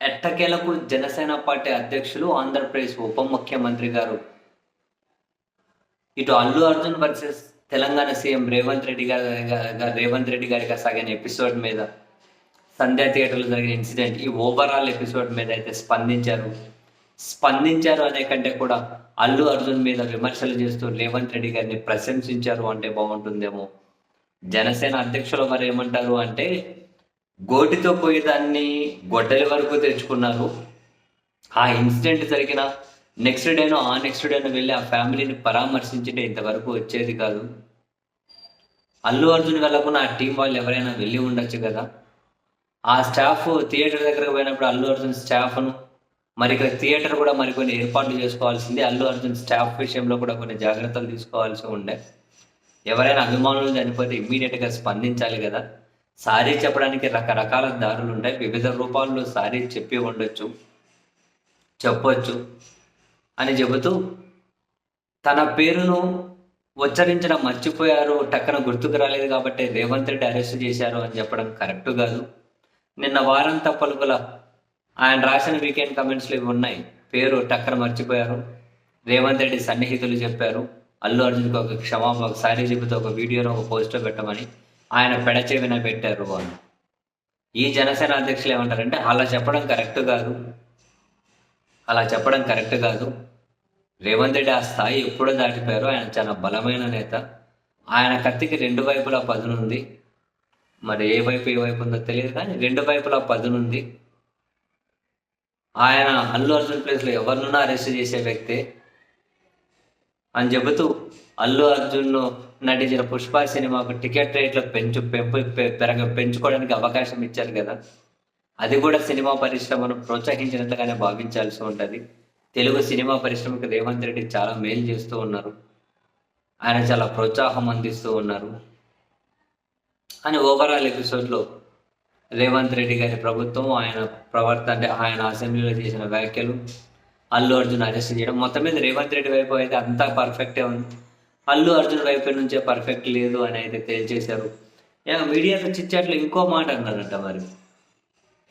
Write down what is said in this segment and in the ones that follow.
ఎట్టకేలకు జనసేన పార్టీ అధ్యక్షులు ఆంధ్రప్రదేశ్ ఉప ముఖ్యమంత్రి గారు? ఇటు అల్లు అర్జున్ వర్సెస్ తెలంగాణ సీఎం రేవంత్ రెడ్డి గారి రేవంత్ రెడ్డి గారిగా సాగిన ఎపిసోడ్ మీద సంధ్యా థియేటర్లో జరిగిన ఇన్సిడెంట్ ఈ ఓవరాల్ ఎపిసోడ్ మీద అయితే స్పందించారు. స్పందించారు అనే కంటే కూడా అల్లు అర్జున్ మీద విమర్శలు చేస్తూ రేవంత్ రెడ్డి గారిని ప్రశంసించారు అంటే బాగుంటుందేమో. జనసేన అధ్యక్షుల వారు ఏమంటారు అంటే గోటితో పోయేదాన్ని గొడ్డలి వరకు తెచ్చుకున్నారు ఆ ఇన్సిడెంట్ జరిగిన నెక్స్ట్ డేనో ఆ నెక్స్ట్ డేనో వెళ్ళి ఆ ఫ్యామిలీని పరామర్శించింటే ఇంతవరకు వచ్చేది కాదు. అల్లు అర్జున్ వెళ్ళకుండా ఆ టీం వాళ్ళు ఎవరైనా వెళ్ళి ఉండొచ్చు కదా. ఆ స్టాఫ్ థియేటర్ దగ్గరకు పోయినప్పుడు అల్లు అర్జున్ స్టాఫ్ను మరి ఇక్కడ థియేటర్ కూడా మరికొన్ని ఏర్పాట్లు చేసుకోవాల్సింది. అల్లు అర్జున్ స్టాఫ్ విషయంలో కూడా కొన్ని జాగ్రత్తలు తీసుకోవాల్సి ఉండే. ఎవరైనా అభిమానులు చనిపోతే ఇమ్మీడియట్గా స్పందించాలి కదా. సారీ చెప్పడానికి రకరకాల దారులు ఉంటాయి వివిధ రూపాల్లో సారీ చెప్పి ఉండొచ్చు చెప్పొచ్చు అని చెబుతూ తన పేరును ఉచ్చరించడం మర్చిపోయారు టక్కన గుర్తుకు రాలేదు కాబట్టి రేవంత్ రెడ్డి అరెస్ట్ చేశారు అని చెప్పడం కరెక్ట్ కాదు. నిన్న వారంతా పలుకుల ఆయన రాసిన వీకెండ్ కమెంట్స్లు ఇవి ఉన్నాయి. పేరు టక్కన మర్చిపోయారు. రేవంత్ రెడ్డి సన్నిహితులు చెప్పారు. అల్లు అర్జున్కి ఒక క్షమాపణ ఒకసారి చెబుతూ ఒక వీడియోలో ఒక పోస్టర్ పెట్టమని. ఆయన పెడచెవిన పెట్టారు అని ఈ జనసేన అధ్యక్షులు ఏమంటారంటే అలా చెప్పడం కరెక్ట్ కాదు. అలా చెప్పడం కరెక్ట్ కాదు. రేవంత్ రెడ్డి ఆ స్థాయి ఎప్పుడో దాటిపోయారు ఆయన చాలా బలమైన నేత. ఆయన కత్తికి రెండు వైపులా పదునుంది మరి ఏ వైపు ఏ వైపు ఉందో తెలియదు కానీ రెండు వైపులా పదునుంది ఆయన అల్లు అర్జున్ ప్లేస్లో ఎవరినైనా అరెస్ట్ చేసే వ్యక్తే. అని చెబుతూ అల్లు అర్జున్ నటించిన పుష్ప సినిమాకు టికెట్ రేట్లు పెంచు పెంపు పె- పెరగ పెంచుకోవడానికి అవకాశం ఇచ్చారు కదా. అది కూడా సినిమా పరిశ్రమను ప్రోత్సహించినట్లుగానే భావించాల్సి ఉంటుంది. తెలుగు సినిమా పరిశ్రమకు రేవంత్ రెడ్డి చాలా మేలు చేస్తూ ఉన్నారు. ఆయన చాలా ప్రోత్సాహం అందిస్తూ ఉన్నారు. అని ఓవరాల్ ఎపిసోడ్లో రేవంత్ రెడ్డి గారి ప్రభుత్వం ఆయన ప్రవర్తన అంటే ఆయన అసెంబ్లీలో చేసిన వ్యాఖ్యలు అల్లు అర్జున్ అరెస్ట్ చేయడం. మొత్తం మీద రేవంత్ రెడ్డి వైపు అయితే అంతా పర్ఫెక్టే ఉంది. అల్లు అర్జున్ వైపు నుంచే పర్ఫెక్ట్ లేదు అని అయితే తేల్చేశారు. ఇక మీడియాతో చిచ్చాట్లు ఇంకో మాట అన్నారంట మరి.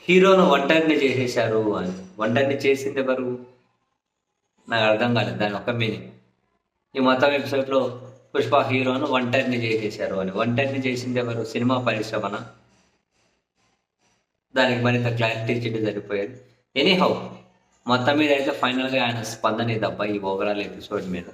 హీరోను ఒంటరిని చేసేశారు అని. ఒంటరిని చేసింది ఎవరు? నాకు అర్థం కాలేదు దాని ఒక్క మీనింగ్. ఈ మొత్తం ఎపిసోడ్లో పుష్ప హీరోను ఒంటరిని చేసేశారు అని. ఒంటరిని చేసింది ఎవరు? సినిమా పరిశ్రమన? దానికి మరింత క్లారిటీ ఇచ్చింది సరిపోయేది. ఎనీహౌ మొత్తం మీద అయితే ఫైనల్గా ఆయన స్పందన ఇది అబ్బాయి ఈ ఓవరాల్ ఎపిసోడ్ మీద.